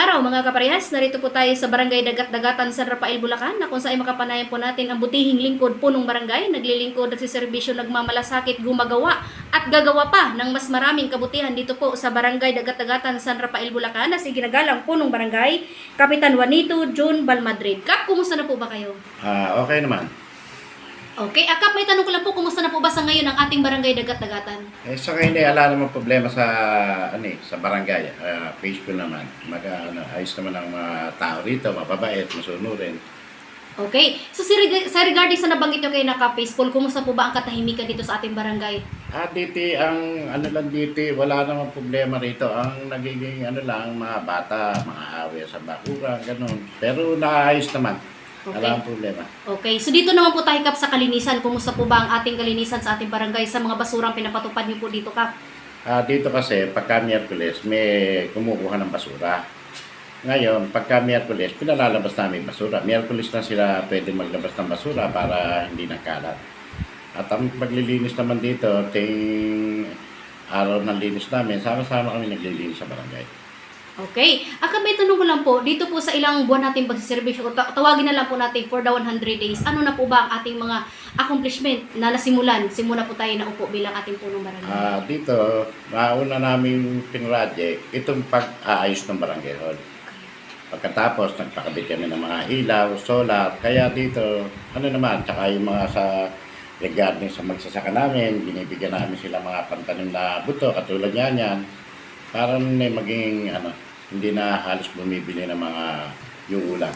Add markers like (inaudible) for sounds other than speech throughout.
araw mga kaparehas, narito po tayo sa Barangay Dagat-Dagatan San Rafael, Bulacan na kung saan ay makapanayan po natin ang butihing lingkod punong barangay, naglilingkod, nagsiservisyo, nagmamalasakit, gumagawa at gagawa pa ng mas maraming kabutihan dito po sa Barangay Dagat-Dagatan San Rafael, Bulacan na si ginagalang punong barangay, Kapitan Juanito June Balmadrid. Kap, kumusta na po ba kayo? Ah, okay naman. Okay, Akap, may tanong ko lang po, kumusta na po ba sa ngayon ang ating Barangay Dagat-Dagatan? Eh, sa ngayon eh, ala naman problema sa, ano eh, sa barangay. Ah, peaceful naman. Mag, ano, ayos naman ang mga tao rito, mababait, masunurin. Okay, so si reg- sa regarding sa nabanggit nyo kay Naka-Peaceful, kumusta po ba ang katahimikan dito sa ating barangay? Ah, dito, ang ano lang dito, wala namang problema rito. Ang nagiging ano lang, mga bata, mga away sa bakura, ganun. Pero naayos naman. Okay. Wala ang problema. Okay, so dito naman po tayo kap sa kalinisan. Kumusta po ba ang ating kalinisan sa ating barangay sa mga basurang pinapatupad niyo po dito kap? Ah, dito kasi, pagka Miyerkules, may kumukuha ng basura. Ngayon, pagka Miyerkules, pinalalabas namin basura. Miyerkules na sila pwede maglabas ng basura para hindi nagkalat. At ang paglilinis naman dito, ting araw ng linis namin, sama-sama kami naglilinis sa barangay. Okay, aka may tanong ko lang po, dito po sa ilang buwan nating pagsiservisyo, ta- tawagin na lang po natin for the 100 days, ano na po ba ang ating mga accomplishment na nasimulan? Simula po tayo na upo bilang ating punong barangay. Ah, dito, mauna namin pinroject itong pag-aayos ng barangay hall. Pagkatapos, nagpakabit kami ng mga ilaw, solar. Kaya dito, ano naman, tsaka yung mga sa regarding sa magsasaka namin, binibigyan namin sila mga pantanim na buto, katulad niyan yan. Para may maging, ano, hindi na halos bumibili ng mga yung ulam.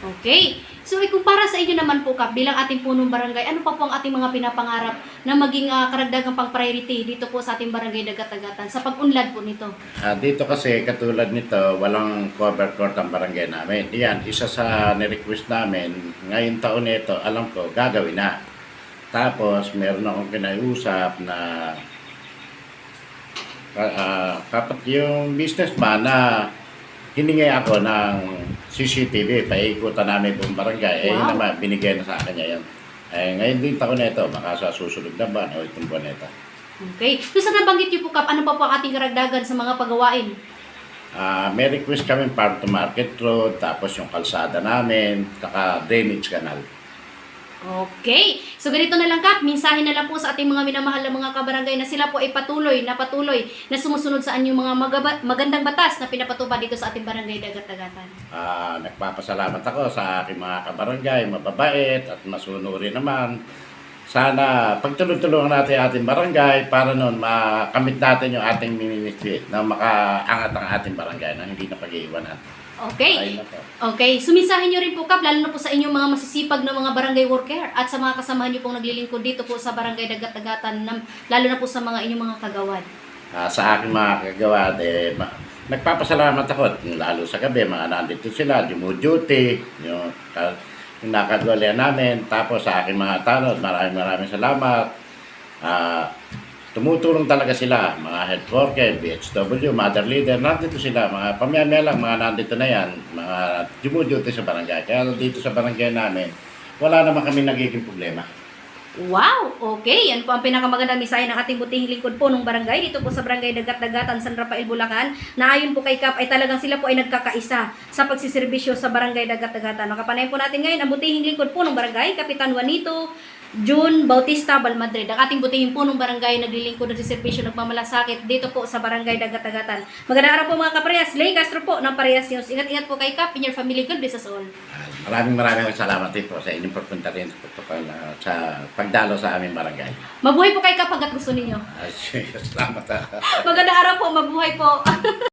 Okay. So, ikumpara sa inyo naman po, Kap, bilang ating punong barangay, ano pa po ang ating mga pinapangarap na maging ah, karagdagang pang priority dito po sa ating barangay Dagat-Dagatan sa pag-unlad po nito? Ah, dito kasi katulad nito, walang cover court ang barangay namin. Yan, isa sa nirequest namin, ngayong taon nito, alam ko, gagawin na. Tapos, meron akong kinayusap na ah, kapat yung businessman na hiningi ako ng CCTV, paikutan namin buong barangay. Eh, yun Wow. naman, binigay na sa akin niya yan. Eh, ngayon din taon na ito, baka sa susunod na ba, o itong buwan na ito. Okay. So, sa nabanggit niyo po, Kap, ano pa po ang ating karagdagan sa mga pagawain? Ah, may request kami farm to market road, tapos yung kalsada namin, saka drainage canal. Okay. So ganito na lang Kap, minsahin na lang po sa ating mga minamahal na mga kabarangay na sila po ay patuloy na patuloy na sumusunod sa anyong mga magandang batas na pinapatupad dito sa ating barangay Dagat-Dagatan. Ah, nagpapasalamat ako sa aking mga kabarangay, mababait at masunurin naman. Sana pagtulong-tulungan natin ating barangay para noon makamit natin yung ating ministry na makaangat ang ating barangay na hindi na pag-iiwanan. Okay. Okay, sumisahin nyo rin po Kap, lalo na po sa inyong mga masisipag na mga barangay worker at sa mga kasamahan nyo pong naglilingkod dito po sa barangay Dagat-Dagatan, lalo na po sa mga inyong mga kagawad. Ah, sa aking mga kagawa, eh, ma- nagpapasalamat ako, lalo sa gabi, mga nandito sila, duty yung, ka- yung nakagwalya namin, tapos sa aking mga tanod, maraming maraming salamat. Ah, tumutulong talaga sila, mga health worker, BHW, mother leader, nandito sila, mga pamiyamaya lang, mga nandito na yan, mga duty sa barangay. Kaya dito sa barangay namin, wala naman kami nagiging problema. Wow! Okay, yan po ang pinakamagandang misahe ng ating butihing lingkod po ng barangay dito po sa barangay Dagat-Dagatan, San Rafael, Bulacan na ayon po kay Kap ay talagang sila po ay nagkakaisa sa pagsiservisyo sa barangay Dagat-Dagatan. Nakapanayin po natin ngayon ang butihing lingkod po ng barangay, Kapitan Juanito June Bautista Balmadrid. Ang ating butihing po ng barangay naglilingkod nagsiservisyo nagmamalasakit dito po sa barangay Dagat-Dagatan. Magandang araw po mga kaparehas. Lay Castro po ng Parehas News. Ingat-ingat po kay Kap in your family. God bless us all. Ah, Maraming maraming salamat din po sa inyong pagpunta rin sa- sa pagdalo sa aming barangay. Mabuhay po kay Kap hanggat gusto ninyo. Ay, (laughs) salamat. ah. Magandang araw po. Mabuhay po. (laughs)